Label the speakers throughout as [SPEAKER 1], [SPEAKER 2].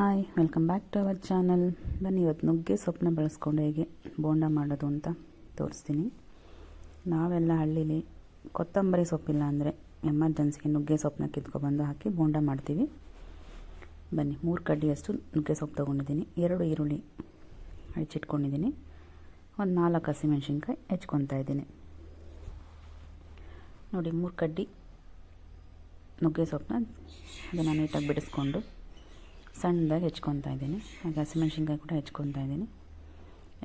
[SPEAKER 1] Hi welcome back to our channel ಬನ್ನಿ, ಇವತ್ತು ನುಗ್ಗೆ ಸೊಪ್ಪನ್ನ ಬಳಸ್ಕೊಂಡು ಹೇಗೆ ಬೋಂಡ ಮಾಡೋದು ಅಂತ ತೋರಿಸ್ತೀನಿ. ನಾವೆಲ್ಲ ಹಳ್ಳೀಲಿ ಕೊತ್ತಂಬರಿ ಸೊಪ್ಪಿಲ್ಲ ಅಂದರೆ ಎಮರ್ಜೆನ್ಸಿಗೆ ನುಗ್ಗೆ ಸೊಪ್ಪನ್ನ ಕಿತ್ಕೊಬಂದು ಹಾಕಿ ಬೋಂಡ ಮಾಡ್ತೀವಿ. ಬನ್ನಿ, ಮೂರು ಕಡ್ಡಿಯಷ್ಟು ನುಗ್ಗೆ ಸೊಪ್ಪು ತೊಗೊಂಡಿದ್ದೀನಿ. ಎರಡು ಈರುಳ್ಳಿ ಹೆಚ್ಚಿಟ್ಕೊಂಡಿದ್ದೀನಿ ಒಂದು ನಾಲ್ಕು ಹಸಿಮೆಣ್ಸಿನ್ಕಾಯಿ ಹೆಚ್ಕೊತಾ ಇದ್ದೀನಿ. ನೋಡಿ, ಮೂರು ಕಡ್ಡಿ ನುಗ್ಗೆ ಸೊಪ್ಪನ್ನ ಅದನ್ನು ನೀಟಾಗಿ ಬಿಡಿಸ್ಕೊಂಡು ಸಣ್ಣದಾಗಿ ಹೆಚ್ಕೊತಾ ಇದ್ದೀನಿ. ಹಾಗೆ ಹಸಿಮೆಣ್ಸಿನ್ಕಾಯಿ ಕೂಡ ಹೆಚ್ಕೊತಾ ಇದ್ದೀನಿ.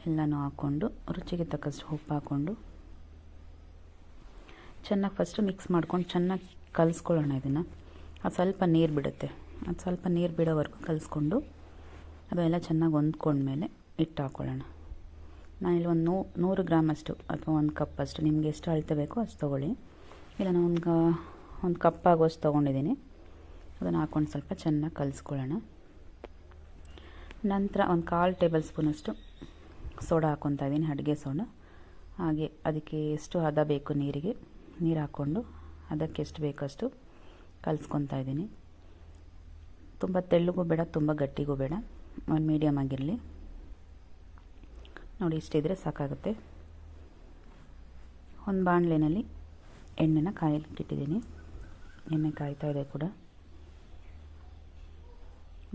[SPEAKER 1] ಎಲ್ಲನೂ ಹಾಕ್ಕೊಂಡು ರುಚಿಗೆ ತಕ್ಕಷ್ಟು ಉಪ್ಪು ಹಾಕ್ಕೊಂಡು ಚೆನ್ನಾಗಿ ಫಸ್ಟು ಮಿಕ್ಸ್ ಮಾಡ್ಕೊಂಡು ಚೆನ್ನಾಗಿ ಕಲಿಸ್ಕೊಳ್ಳೋಣ ಇದನ್ನು. ಅದು ಸ್ವಲ್ಪ ನೀರು ಬಿಡುತ್ತೆ. ಅದು ಸ್ವಲ್ಪ ನೀರು ಬಿಡೋವರೆಗೂ ಕಲಿಸ್ಕೊಂಡು, ಅದೆಲ್ಲ ಚೆನ್ನಾಗಿ ಹೊಂದ್ಕೊಂಡ್ಮೇಲೆ ಹಿಟ್ಟು ಹಾಕ್ಕೊಳ್ಳೋಣ ನಾನಿಲ್ಲಿ ಒಂದು ನೂ, ನೂರು ಗ್ರಾಮಷ್ಟು ಅಥವಾ ಒಂದು ಕಪ್ಪಷ್ಟು ನಿಮಗೆ ಎಷ್ಟು ಅಳತೆ ಬೇಕೋ ಅಷ್ಟು ತೊಗೊಳ್ಳಿ. ಇಲ್ಲ, ನಾನು ಒಂದು ಒಂದು ಕಪ್ ತೊಗೊಂಡಿದ್ದೀನಿ. ಅದನ್ನು ಹಾಕ್ಕೊಂಡು ಸ್ವಲ್ಪ ಚೆನ್ನಾಗಿ ಕಲಿಸ್ಕೊಳ್ಳೋಣ. ನಂತರ ಒಂದು ಕಾಲು ಟೇಬಲ್ ಸ್ಪೂನಷ್ಟು ಸೋಡಾ ಹಾಕ್ಕೊತಾ ಇದ್ದೀನಿ, ಅಡುಗೆ ಸೋಡಾ. ಹಾಗೆ ಅದಕ್ಕೆ ಎಷ್ಟು ಹದ ಬೇಕು ನೀರಿಗೆ, ನೀರು ಹಾಕ್ಕೊಂಡು ಅದಕ್ಕೆ ಎಷ್ಟು ಬೇಕಷ್ಟು ಕಲಿಸ್ಕೊತಾ ಇದ್ದೀನಿ. ತುಂಬ ತೆಳ್ಳಗೂ ಬೇಡ, ತುಂಬ ಗಟ್ಟಿಗೂ ಬೇಡ, ಒಂದು ಮೀಡಿಯಮ್ ಆಗಿರಲಿ. ನೋಡಿ ಇಷ್ಟಿದ್ರೆ ಸಾಕಾಗುತ್ತೆ. ಒಂದು ಬಾಣಲೆನಲ್ಲಿ ಎಣ್ಣೆನ ಕಾಯಲಿಕ್ಕೆ ಇಟ್ಟಿದ್ದೀನಿ ಎಣ್ಣೆ ಕಾಯ್ತಾ ಇದೆ ಕೂಡ.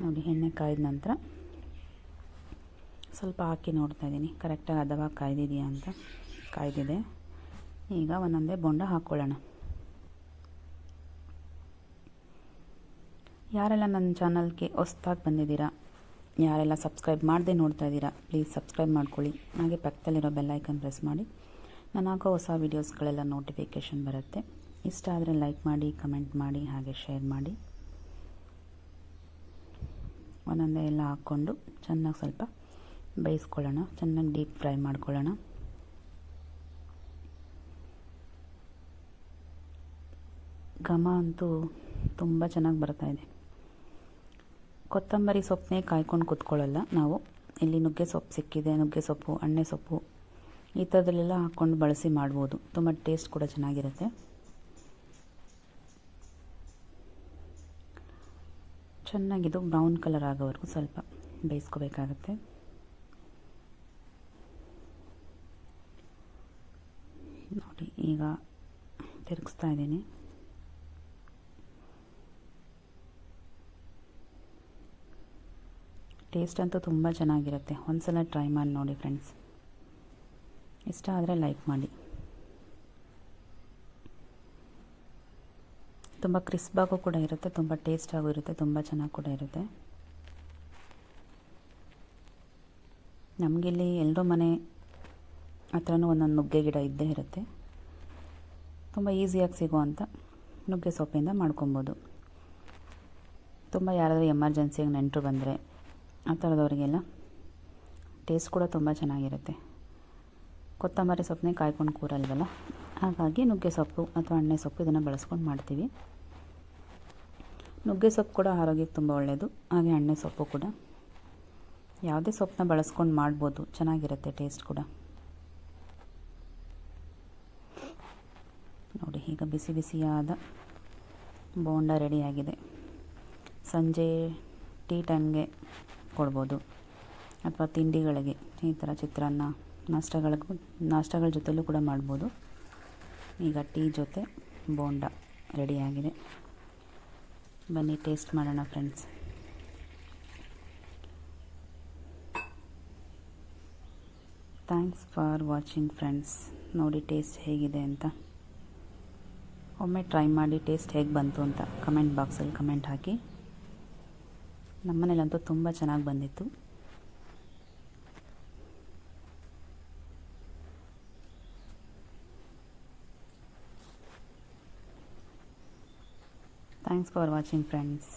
[SPEAKER 1] ನೋಡಿ, ಎಣ್ಣೆ ಕಾಯ್ದ ನಂತರ ಸ್ವಲ್ಪ ಹಾಕಿ ನೋಡ್ತಾ ಇದ್ದೀನಿ. ಕರೆಕ್ಟಾಗಿ ಹದವಾಗಿ ಕಾಯ್ದಿದೆಯಾ ಅಂತ ಕಾಯ್ದಿದೆ. ಈಗ ಒಂದೊಂದೇ ಬೊಂಡ ಹಾಕ್ಕೊಳ್ಳೋಣ ಯಾರೆಲ್ಲ ನನ್ನ ಚಾನಲ್ಗೆ ಹೊಸ್ದಾಗಿ ಬಂದಿದ್ದೀರಾ, ಯಾರೆಲ್ಲ ಸಬ್ಸ್ಕ್ರೈಬ್ ಮಾಡದೆ ನೋಡ್ತಾ ಇದ್ದೀರಾ ಪ್ಲೀಸ್ ಸಬ್ಸ್ಕ್ರೈಬ್ ಮಾಡ್ಕೊಳ್ಳಿ. ಹಾಗೆ ಪಕ್ಕದಲ್ಲಿರೋ ಬೆಲ್ಲೈಕನ್ ಪ್ರೆಸ್ ಮಾಡಿ. ನಾನು ಹಾಕೋ ಹೊಸ ವೀಡಿಯೋಸ್ಗಳೆಲ್ಲ ನೋಟಿಫಿಕೇಷನ್ ಬರುತ್ತೆ. ಇಷ್ಟ ಆದರೆ ಲೈಕ್ ಮಾಡಿ ಕಮೆಂಟ್ ಮಾಡಿ, ಹಾಗೆ ಶೇರ್ ಮಾಡಿ. ಒಂದೊಂದೇ ಎಲ್ಲ ಹಾಕ್ಕೊಂಡು ಚೆನ್ನಾಗಿ ಸ್ವಲ್ಪ ಬೇಯಿಸ್ಕೊಳ್ಳೋಣ. ಚೆನ್ನಾಗಿ ಡೀಪ್ ಫ್ರೈ ಮಾಡ್ಕೊಳ್ಳೋಣ. ಘಮ ಅಂತೂ ತುಂಬ ಚೆನ್ನಾಗಿ ಬರ್ತಾಯಿದೆ ಕೊತ್ತಂಬರಿ ಸೊಪ್ಪನ್ನೇ ಕಾಯ್ಕೊಂಡು ಕುತ್ಕೊಳ್ಳಲ್ಲ ನಾವು. ಇಲ್ಲಿ ನುಗ್ಗೆ ಸೊಪ್ಪು ಸಿಕ್ಕಿದೆ. ನುಗ್ಗೆ ಸೊಪ್ಪು ಅಣ್ಣೆ ಸೊಪ್ಪು ಈ ಥರದಲ್ಲೆಲ್ಲ ಹಾಕ್ಕೊಂಡು ಬಳಸಿ ಮಾಡ್ಬೋದು. ತುಂಬ ಟೇಸ್ಟ್ ಕೂಡ ಚೆನ್ನಾಗಿರುತ್ತೆ. ಚೆನ್ನಾಗಿದು ಬ್ರೌನ್ ಕಲರ್ ಆಗೋವರೆಗೂ ಸ್ವಲ್ಪ ಬೇಯಿಸ್ಕೋಬೇಕಾಗತ್ತೆ ನೋಡಿ ಈಗ ತಿರುಗಿಸ್ತಾ ಇದ್ದೀನಿ. ಟೇಸ್ಟ್ ಅಂತೂ ತುಂಬ ಚೆನ್ನಾಗಿರುತ್ತೆ. ಒಂದ್ಸಲ ಟ್ರೈ ಮಾಡಿ ನೋಡಿ ಫ್ರೆಂಡ್ಸ್ ಇಷ್ಟ ಆದರೆ ಲೈಕ್ ಮಾಡಿ. ತುಂಬ ಕ್ರಿಸ್ಪಾಗೂ ಕೂಡ ಇರುತ್ತೆ, ತುಂಬ ಟೇಸ್ಟಾಗೂ ಇರುತ್ತೆ, ತುಂಬ ಚೆನ್ನಾಗಿ ಕೂಡ ಇರುತ್ತೆ. ನಮಗಿಲ್ಲಿ ಎಲ್ಲರೂ ಮನೆ ಹತ್ರನೂ ಒಂದೊಂದು ನುಗ್ಗೆ ಗಿಡ ಇದ್ದೇ ಇರುತ್ತೆ. ತುಂಬ ಈಸಿಯಾಗಿ ಸಿಗುವಂಥ ನುಗ್ಗೆ ಸೊಪ್ಪಿಂದ ಮಾಡ್ಕೊಬೋದು. ತುಂಬ ಯಾರಾದರೂ ಎಮರ್ಜೆನ್ಸಿಯಾಗಿ ನೆಂಟರು ಬಂದರೆ ಆ ಥರದವರಿಗೆಲ್ಲ ಟೇಸ್ಟ್ ಕೂಡ ತುಂಬ ಚೆನ್ನಾಗಿರುತ್ತೆ. ಕೊತ್ತಂಬರಿ ಸೊಪ್ಪನ್ನೇ ಕಾಯ್ಕೊಂಡು ಕೂರಲ್ವಲ್ಲ? ಹಾಗಾಗಿ ನುಗ್ಗೆ ಸೊಪ್ಪು ಅಥವಾ ಅಣ್ಣೆ ಸೊಪ್ಪು ಇದನ್ನು ಬಳಸ್ಕೊಂಡು ಮಾಡ್ತೀವಿ. ನುಗ್ಗೆ ಸೊಪ್ಪು ಕೂಡ ಆರೋಗ್ಯಕ್ಕೆ ತುಂಬ ಒಳ್ಳೆಯದು ಹಾಗೆ ಅಣ್ಣೆ ಸೊಪ್ಪು ಕೂಡ. ಯಾವುದೇ ಸೊಪ್ಪನ್ನ ಬಳಸ್ಕೊಂಡು ಮಾಡ್ಬೋದು. ಚೆನ್ನಾಗಿರುತ್ತೆ ಟೇಸ್ಟ್ ಕೂಡ ನೋಡಿ ಈಗ ಬಿಸಿ ಬಿಸಿಯಾದ ಬೋಂಡ ರೆಡಿಯಾಗಿದೆ. ಸಂಜೆ ಟೀ ಟೈಮ್ಗೆ ಕೊಡ್ಬೋದು. ಅಥವಾ ತಿಂಡಿಗಳಿಗೆ ಈ ಥರ ಚಿತ್ರಾನ್ನ ನಾಷ್ಟಗಳಿಗೂ, ನಾಷ್ಟಗಳ ಜೊತೆಲೂ ಕೂಡ ಮಾಡ್ಬೋದು. ಈಗ ಟೀ ಜೊತೆ ಬೋಂಡ ರೆಡಿಯಾಗಿದೆ. ಬನ್ನಿ, ಟೇಸ್ಟ್ ಮಾಡೋಣ friends. Thanks for watching friends. ನೋಡಿ ಟೇಸ್ಟ್ ಹೇಗಿದೆ ಅಂತ. ಒಮ್ಮೆ ಟ್ರೈ ಮಾಡಿ ಟೇಸ್ಟ್ ಹೇಗೆ ಬಂತು ಅಂತ ಕಮೆಂಟ್ ಬಾಕ್ಸಲ್ಲಿ ಕಮೆಂಟ್ ಹಾಕಿ. ನಮ್ಮನೇಲಂತೂ ತುಂಬ ಚೆನ್ನಾಗಿ ಬಂದಿತ್ತು. Thanks for watching friends